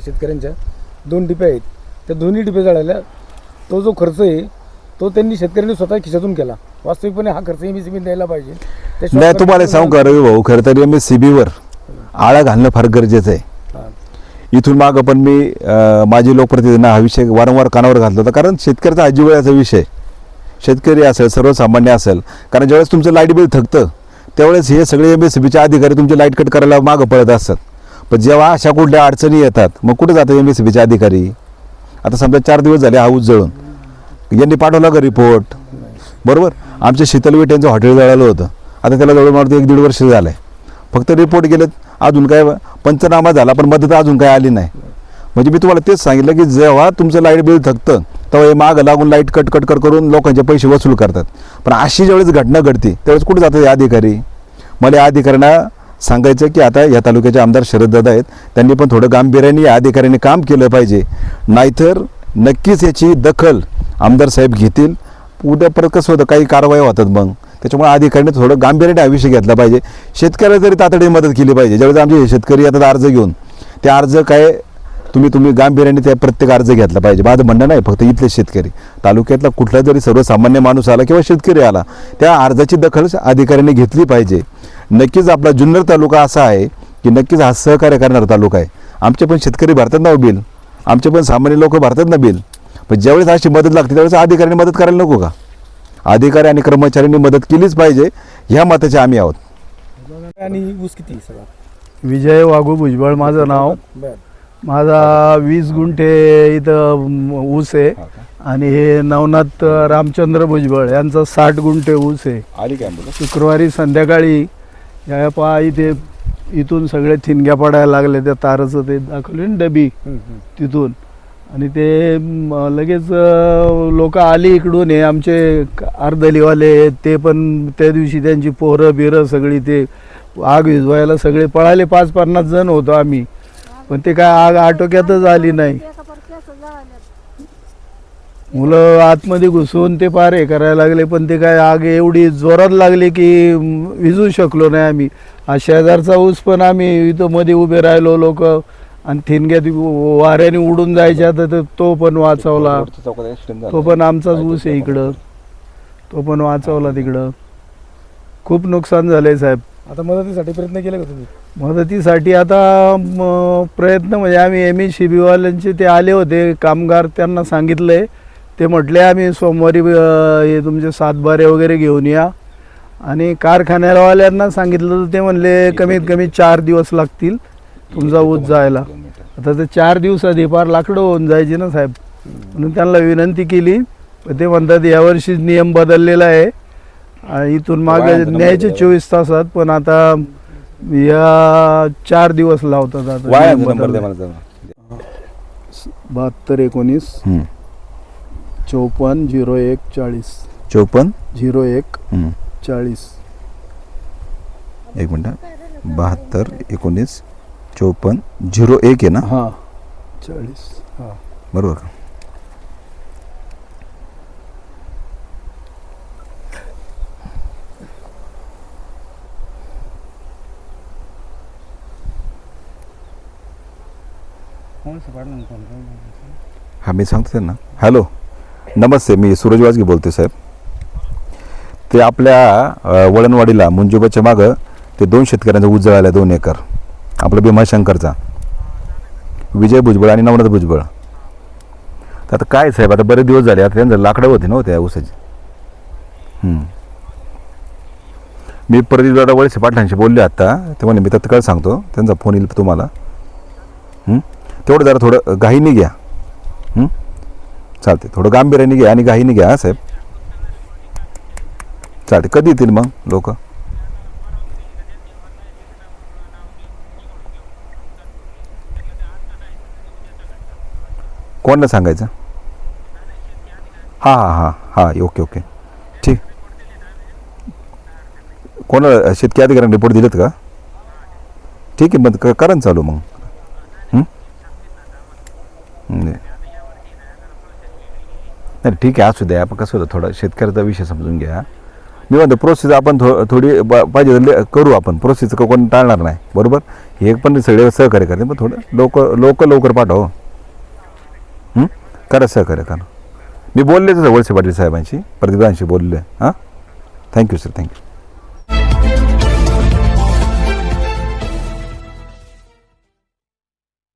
शेतकऱ्यांच्या दोन डिपे आहेत. त्या दोन्ही डिपे जाळायला तो जो खर्च आहे तो त्यांनी शेतकऱ्यांनी स्वतः खिशातून केला. वास्तविकपणे हा खर्च एम एस द्यायला पाहिजे. त्याशिवाय नाही तुम्हाला सांगू का रवी भाऊ? खरं तर एम एस सी बीवर आळा घालणं फार गरजेचं आहे. हा. इथून मागं पण मी अं, माजी लोकप्रतिनिधींना हा विषय वारंवार कानावर घातला होता. कारण शेतकऱ्याचा आजीवयाचा विषय शेतकरी असेल सर्वसामान्य असेल कारण ज्यावेळेस तुमचं लाइट बिल थकतं त्यावेळेस हे सगळे एम एस सी बीचे अधिकारी तुमचे लाइट कट करायला मागं पडत असतात. पण जेव्हा अशा कुठल्या अडचणी येतात मग कुठे जातात एम एस सी बीचे अधिकारी? आता समजा चार दिवस झाले हाऊस जळून. यांनी पाठवला का रिपोर्ट बरोबर? आमच्या शीतलवीट यांचं हॉटेल जळालं होतं. आता त्याला जवळ मारतो एक दीड वर्ष झालं आहे फक्त रिपोर्ट गेलेत अजून काय पंचनामा झाला पण मदत अजून काय आली नाही. म्हणजे मी तुम्हाला तेच सांगितलं की जेव्हा तुमचं लाइट बिल थकतं तेव्हा हे मागं लागून लाइट कट कट कट करून लोकांचे पैसे वसूल करतात. पण अशी ज्यावेळेस घटना घडते त्यावेळेस कुठे जातात हे अधिकारी? मला या अधिकाऱ्यांना सांगायचं की आता या तालुक्याचे आमदार शरददादा आहेत. त्यांनी पण थोडं गांभीर्याने या अधिकाऱ्यांनी काम केलं पाहिजे. नाहीतर नक्कीच याची दखल आमदार साहेब घेतील. उद्या परत कसं होतं काही कारवाई होतात मग. त्याच्यामुळे अधिकाऱ्यांनी थोडं गांभीर्याने हा विषय घेतला पाहिजे. शेतकऱ्याला जरी तातडीने मदत केली पाहिजे. ज्यावेळेस आमचे शेतकरी येतात अर्ज घेऊन ते अर्ज काय तुम्ही तुम्ही गांभीर्याने त्या प्रत्येक अर्ज घेतला पाहिजे. माझं म्हणणं नाही फक्त इथले शेतकरी. तालुक्यातला कुठला जरी सर्वसामान्य माणूस आला किंवा शेतकरी आला त्या अर्जाची दखल अधिकाऱ्यांनी घेतली पाहिजे. नक्कीच आपला जुन्नर तालुका असा आहे की नक्कीच हा सहकार्य करणारा तालुका आहे. आमचे पण शेतकरी भरतात ना हो बिल. आमचे पण सामान्य लोक भरतात ना बिल. पण ज्यावेळेस अशी मदत लागते त्यावेळेस अधिकाऱ्यांनी मदत करायला नको का? अधिकारी आणि कर्मचाऱ्यांनी मदत केलीच पाहिजे ह्या मताचे आम्ही आहोत. आणि ऊस किती सगळा? विजय वाघू भुजबळ माझं नाव. माझा वीस गुंठे इथं ऊस आहे. आणि हे नवनाथ रामचंद्र भुजबळ यांचा साठ गुंठे ऊस आहे. आली काय शुक्रवारी संध्याकाळी या पहा इथे इथून सगळे थिनग्या पडायला लागले त्या ताराचं ते दाखवले ना डबी. तिथून. आणि ते लगेच लोक आली इकडून हे आमचे अर्धलीवाले ते पण त्या दिवशी त्यांची पोरं बिरं सगळी ते आग विझवायला सगळे पळाले पाच पन्नास जण होतो आम्ही. पण ते काय आग आटोक्यातच आली नाही. मुलं आतमध्ये घुसून ते पार हे करायला लागले पण ते काय आग एवढी जोरात लागली की विझू शकलो नाही आम्ही. हा शेजारचा ऊस पण आम्ही इथं मध्ये उभे राहिलो लोक. आणि थिनग्यात वाऱ्याने उडून जायच्या तर ते- पण वाचवला. तो पण आमचाच ऊस आहे इकडं. तो पण वाचवला तिकडं. खूप नुकसान झालंय साहेब. आता मदतीसाठी प्रयत्न केले का तुम्ही? मदतीसाठी आता प्रयत्न म्हणजे आम्ही एम ई सी बीवाल्यांचे ते आले होते. कामगार त्यांना सांगितलंय. ते म्हटले आम्ही सोमवारी हे तुमचे सातबारे वगैरे घेऊन या. आणि कारखान्यावाल्यांना सांगितलं तर ते म्हणले कमीत कमी चार दिवस लागतील तुमचा ऊस जायला. आता ते चार दिवसात फार लाकडं होऊन जायची ना साहेब. म्हणून त्यांना विनंती केली. पण ते म्हणतात यावर्षी नियम बदललेला आहे. आणि इथून मागे न्यायचे चोवीस तासात पण आता या चार दिवस लावतात आता. बहात्तर एकोणीस. चौपन्न झिरो एक चाळीस. चौपन्न? झिरो एक हम्म. चाळीस. एक मिनिट बहात्तर एकोणीस चौपन्न झिरो एक आहे ना? हां. चाळीस. हां. बरोबर का? हा मी सांगतो त्यांना. हॅलो. नमस्ते मी सूरज वाजगे बोलते साहेब. ते आपल्या वळणवाडीला मुंजोबाच्या मागं ते दोन शेतकऱ्यांचा ऊस जळाला दोन एकर. आपलं भीमाशंकरचा विजय भुजबळ आणि नवनाथ भुजबळ. तर आता काय साहेब आता बरेच दिवस झाले आता त्यांचं लाकडं होते ना हो त्या ऊसाची. मी प्रदीप दादा वळसे पाटलांशी बोलले आत्ता ते म्हणे मी तत्काळ सांगतो त्यांचा फोन येईल तुम्हाला. तेवढं जरा थोडं घाईने घ्या. चालते थोडं गांभीर्याने घ्या आणि घाईने घ्या साहेब. चालते कधी येतील मग लोक? कोणाला सांगायचं? हां हां हां हां ओके ओके. ठीक. कोणाला शेतकी अधिकाऱ्यांनी रिपोर्ट दिलेत का? ठीक आहे मग करा ना चालू मग हं? नाही सर ठीक आहे असू द्या. आपण कसं होतं थोडं शेतकऱ्याचा विषय समजून घ्या. मी म्हणतो प्रोसेस आपण थो थोडी ब- पाहिजे तर ले- करू आपण. प्रोसेस कोण टाळणार नाही. बरोबर? हे पण सगळे सहकार्य करते. पण थोडं लोक लोक लवकर पाठव हो. करा सहकार्य करा. मी बोलले तसं वळसे पाटील साहेबांशी. प्रतिभांशी बोलले. हां? Thank you sir thank you